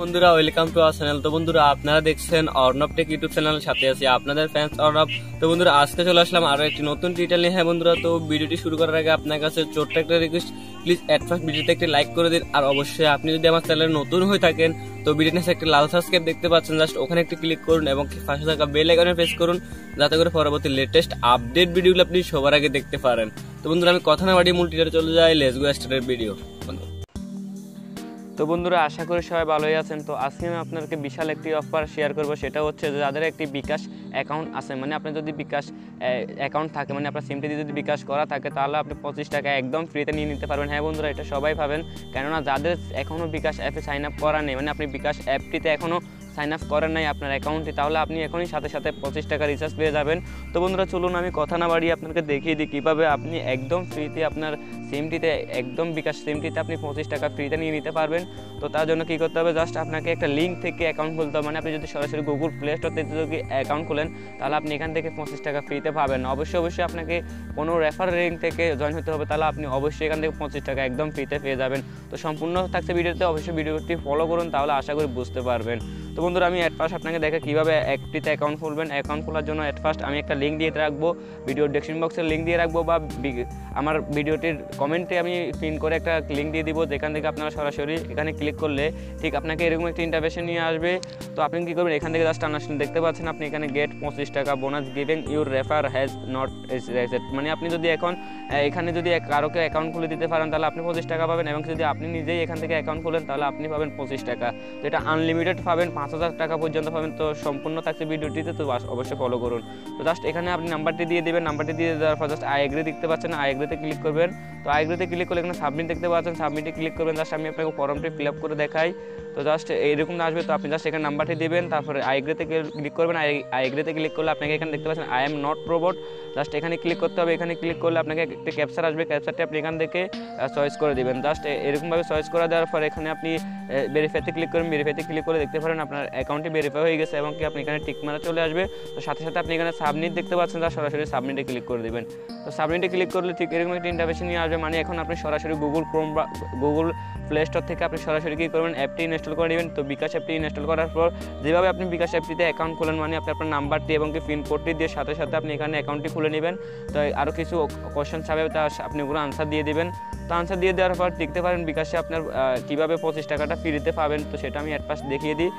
বন্ধুরা welcome to our channel তো বন্ধুরা, আপনারা দেখছেন অর্ণব টেক ইউটিউব চ্যানেলের সাথে আছি আপনাদের ফ্যান্স অর্ণব। তো বন্ধুরা, আজকে চলে আসলাম আরও একটি নতুন টিটেল নিয়ে। হ্যাঁ বন্ধুরা, তো ভিডিওটি শুরু করার আগে আপনার কাছে ছোট্ট একটা রিকোয়েস্ট প্লিজ ফার্স্ট ভিডিওতে একটি লাইক করে দিন। আর অবশ্যই আপনি যদি আমার চ্যানেলে নতুন হয়ে থাকেন, তো ভিডিও নিচে একটি লাল সাবস্ক্রাইব দেখতে পাচ্ছেন। জাস্ট ওখানে একটি ক্লিক করুন এবং পাশে থাকা বেল আইকনে প্রেস করুন, যাতে করে পরবর্তী লেটেস্ট আপডেট ভিডিওগুলো আপনি সবার আগে দেখতে পারেন। তো বন্ধুরা, আমি কথা না বাড়িয়ে মূল চলে যাই। লেস গো স্টারের ভিডিও তো বন্ধুরা, আশা করি সবাই ভালোই আছেন। তো আজকে আমি আপনাদেরকে বিশাল একটি অফার শেয়ার করব, সেটা হচ্ছে যে যাদের একটি বিকাশ অ্যাকাউন্ট আছে মানে আপনার যদি বিকাশ অ্যাকাউন্ট থাকে মানে আপনার সিমটি যদি বিকাশ করা থাকে, তাহলে আপনি পঁচিশ টাকা একদম ফ্রিতে নিয়ে নিতে পারবেন। হ্যাঁ বন্ধুরা, এটা সবাই পাবেন কেননা যাদের এখনও বিকাশ অ্যাপে সাইন আপ করা নেই মানে আপনি বিকাশ অ্যাপটিতে এখনও সাইন আপ করেন নাই আপনার অ্যাকাউন্টে তাহলে আপনি এখনই সাথে সাথে পঁচিশ টাকা রিচার্জ পেয়ে যাবেন। তো বন্ধুরা, চলুন আমি কথা না বাড়িয়ে আপনাকে দেখিয়ে দিই কীভাবে আপনি একদম ফ্রিতে আপনার সিমটিতে একদম বিকাশ সিমটিতে আপনি পঁচিশ টাকা ফ্রিতে নিয়ে নিতে পারবেন। তো তার জন্য কী করতে হবে জাস্ট আপনাকে একটা লিঙ্ক থেকে অ্যাকাউন্ট খুলতে হবে। মানে আপনি যদি সরাসরি গুগল প্লে স্টোর থেকে যদি অ্যাকাউন্ট খোলেন, তাহলে আপনি এখান থেকে পঁচিশ টাকা ফ্রিতে পাবেন। অবশ্যই অবশ্যই আপনাকে কোনো রেফার লিঙ্ক থেকে জয়েন হতে হবে, তাহলে আপনি অবশ্যই এখান থেকে পঁচিশ টাকা একদম ফ্রিতে পেয়ে যাবেন। তো সম্পূর্ণ থাকছে ভিডিওতে, অবশ্যই ভিডিওটি ফলো করুন, তাহলে আশা করি বুঝতে পারবেন। তো বন্ধুরা, আমি অ্যাট ফার্স্ট আপনাকে দেখে কীভাবে একটিতে অ্যাকাউন্ট খুলবেন। অ্যাকাউন্ট খোলার জন্য অ্যাট ফার্স্ট আমি একটা লিঙ্ক দিয়ে রাখব। ভিডিওর ডেসক্রিপশন বক্সের লিঙ্ক দিয়ে রাখব বা আমার ভিডিওটির কমেন্টে আমি পিন করে একটা লিঙ্ক দিয়ে দিব, যেখান থেকে আপনারা সরাসরি এখানে ক্লিক করলে ঠিক আপনাকে এরকম একটি ইন্টারভেশন নিয়ে আসবে। তো আপনি কী করবেন? এখান থেকে জাস্ট আনার দেখতে পাচ্ছেন আপনি এখানে গেট পঁচিশ টাকা bonus giving your refer has not reset মানে আপনি যদি এখন এখানে যদি কারোকে অ্যাকাউন্ট খুলে দিতে পারেন, তাহলে আপনি পঁচিশ টাকা পাবেন, এবং যদি আপনি নিজেই এখান থেকে অ্যাকাউন্ট খুলেন, তাহলে আপনি পাবেন পঁচিশ টাকা। তো এটা আনলিমিটেড পাবেন, পাঁচ হাজার টাকা পর্যন্ত পাবেন। তো সম্পূর্ণ থাকছে ভিডিওটিতে, তো অবশ্যই ফলো করুন। তো জাস্ট এখানে আপনি নাম্বারটি দিয়ে দেবেন। নাম্বারটি দিয়ে দেওয়ার পর জাস্ট আই এগ্রি দেখতে পাচ্ছেন। আই এগ্রিতে ক্লিক করবেন। তো আই এগ্রিতে ক্লিক করলে এখানে সাবমিট দেখতে পাচ্ছেন। সাবমিটে ক্লিক করবেন। জাস্ট আমি আপনাকে ফর্মটি ফিল আপ করে দেখাই। তো জাস্ট এইরকম আসবে। তো আপনি জাস্ট এখানে নাম্বারটি দেবেন। তারপরে আই ক্লিক করবেন। আই ক্লিক করলে আপনাকে এখানে দেখতে পাচ্ছেন I am not robot just এখানে ক্লিক করতে হবে। এখানে ক্লিক করলে আপনাকে একটা ক্যাপচার আসবে। ক্যাপচারটি আপনি এখান থেকে চয়েস করে দেবেন। জাস্ট এরকমভাবে চয়েস করে দেওয়ার পর এখানে আপনি ভেরিফাইতে ক্লিক করবেন। ভেরিফাইতে ক্লিক করে দেখতে পারেন আপনার অ্যাকাউন্টটি ভেরিফাই হয়ে গেছে এবং কি আপনি এখানে টিক মারা চলে আসবে। তো সাথে সাথে আপনি এখানে সাবমিট দেখতে পাচ্ছেন তার সরাসরি সাবমিটে ক্লিক করে দেবেন। তো সাবমিটে ক্লিক করলে ঠিক এরকম একটা ইন্টারভেশন নিয়ে আসবে মানে এখন আপনি সরাসরি গুগল ক্রোম বা গুগল প্লে স্টোর থেকে আপনি সরাসরি কী করবেন অ্যাপটি ইনস্টল করে নেবেন। তো বিকাশ অ্যাপটি ইনস্টল করার পর যেভাবে আপনি বিকাশ অ্যাপটিতে অ্যাকাউন্ট খোলেন মানে আপনি আপনার নাম্বারটি এবং কি পিনকোডটি দিয়ে সাথে সাথে আপনি এখানে অ্যাকাউন্টটি খুলে নেবেন। তো আরও কিছু কোয়েশ্চেন চাবে তা আপনি ওগুলো আনসার দিয়ে দেবেন। তো আনসার দিয়ে দেওয়ার পর দেখতে পারেন বিকাশে আপনার কীভাবে পঁচিশ টাকাটা ফ্রিতে পাবেন। তো সেটা আমি অ্যাডভান্স দেখিয়ে দিই।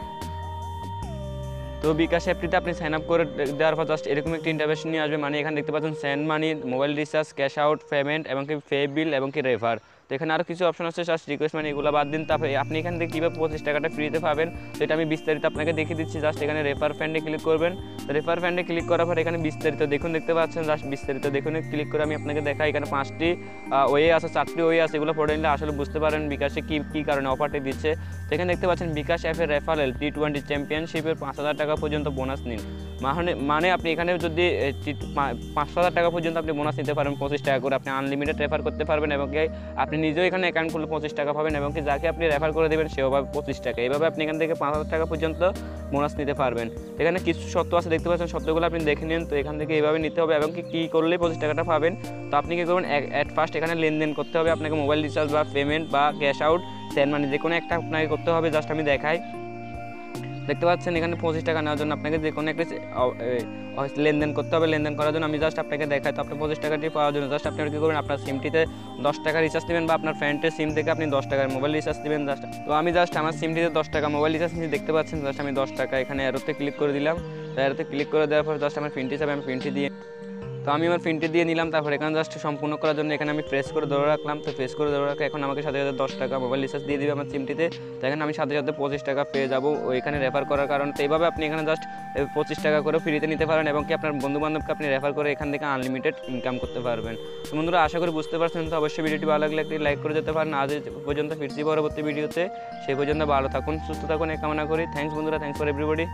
তো বিকাশ অ্যাপটিতে আপনি সাইন আপ করে দেওয়ার পর জাস্ট এরকম একটি ইন্টারভেশন নিয়ে আসবে। মানে এখানে দেখতে পাচ্ছেন send money mobile recharge cash out payment এবং কি পে বিল এবং কি রেফার তো এখানে আরও কিছু অপশন আছে জাস্ট রিকোয়েস্ট মানে এগুলো বাদ দিন। তারপরে আপনি এখান থেকে কীভাবে পঁচিশ টাকাটা ফ্রিতে পাবেন, তো এটা আমি বিস্তারিত আপনাকে দেখিয়ে দিচ্ছি। জাস্ট এখানে রেফার ফ্যান্ডে ক্লিক করবেন। রেফার ফ্যান্ডে ক্লিক করার পর এখানে বিস্তারিত দেখুন, দেখতে পাচ্ছেন? জাস্ট বিস্তারিত দেখুন ক্লিক করে আমি আপনাকে দেখাই। এখানে পাঁচটি ওয়ে আছে, চারটি ওয়ে আছে, এগুলো পড়ে নিলে আসলে বুঝতে পারেন বিকাশে কী কী কারণে অফারটি দিচ্ছে। তো এখানে দেখতে পাচ্ছেন বিকাশ অ্যাপের রেফারেল টি টোয়েন্টি চ্যাম্পিয়নশিপের পাঁচ হাজার টাকা পর্যন্ত বোনাস নিন। মানে মানে আপনি এখানে যদি পাঁচশো হাজার টাকা পর্যন্ত আপনি বোনাস নিতে পারেন, পঁচিশ টাকা করে। আপনি আনলিমিটেড রেফার করতে পারবেন এবং আপনি নিজেও এখানে অ্যাকাউন্ট খুললে পঁচিশ টাকা পাবেন এবং কি যাকে আপনি রেফার করে দেবেন, সেও পাবে পঁচিশ টাকা। এইভাবে আপনি এখান থেকে পাঁচ হাজার টাকা পর্যন্ত বোনাস নিতে পারবেন। এখানে কিছু সত্য আছে, দেখতে পাচ্ছেন সত্যগুলো আপনি দেখে নিন। তো এখান থেকে এইভাবে নিতে হবে এবং কি, কী করলেই পঁচিশ টাকাটা পাবেন। তো আপনি কী করবেন অ্যাট ফার্স্ট এখানে লেনদেন করতে হবে। আপনাকে মোবাইল রিচার্জ বা পেমেন্ট বা ক্যাশ আউট সেন্ড মানি যে কোনো একটা আপনাকে করতে হবে। জাস্ট আমি দেখাই। দেখতে পাচ্ছেন, এখানে পঁচিশ টাকা নেওয়ার জন্য আপনাকে যে কোনো একটা লেনদেন করতে হবে। লেনদেন করার জন্য আমি জাস্ট আপনাকে দেখাই। তো আপনি পঁচিশ টাকাটি পাওয়ার জন্য জাস্ট আপনি কী করবেন? আপনার সিমটিতে দশ টাকা রিচার্জ দেবেন বা আপনার ফ্রেন্ডের সিম থেকে আপনি দশ টাকার মোবাইল রিচার্জ দেবেন জাস্ট তো আমি জাস্ট আমার সিমটিতে দশ টাকা মোবাইল রিচার্জ নিয়ে দেখতে পাচ্ছেন জাস্ট আমি দশ টাকা এখানে অ্যারোতে ক্লিক করে দিলাম। অ্যারোতে ক্লিক করে দেওয়ার পর জাস্ট আমার পিনটি হিসাবে আমি পিনটি দিয়ে তো আমি আমার প্রিন্টে দিয়ে নিলাম, তারপর এখানে জাস্ট সম্পূর্ণ করার জন্য এখানে আমি প্রেস করে ধরে রাখলাম। তো প্রেস করে ধরে রাখলে এখন আমাকে সাথে সাথে দশ টাকা মোবাইল রিচার্জ দিয়ে দিবে আমার সিমটিতে। তো এখানে আমি সাথে সাথে পঁচিশ টাকা পেয়ে যাব ওইখানে রেফার করার কারণে। তো এইভাবে আপনি এখানে জাস্ট পঁচিশ টাকা করে ফ্রিতে নিতে পারেন এবং কি আপনার বন্ধু বান্ধবকে আপনি রেফার করে এখান থেকে আনলিমিটেড ইনকাম করতে পারবেন। তো বন্ধুরা, আশা করি বুঝতে পারছেন। তো অবশ্যই ভিডিওটি ভালো লাগলে একটি লাইক করে যেতে পারেন। আজ পর্যন্ত ফিরছি পরবর্তী ভিডিওতে সেই পর্যন্ত ভালো থাকুন, সুস্থ থাকুন, এই কামনা করি। থ্যাংকস বন্ধুরা থ্যাংকস ফর এভরিবডি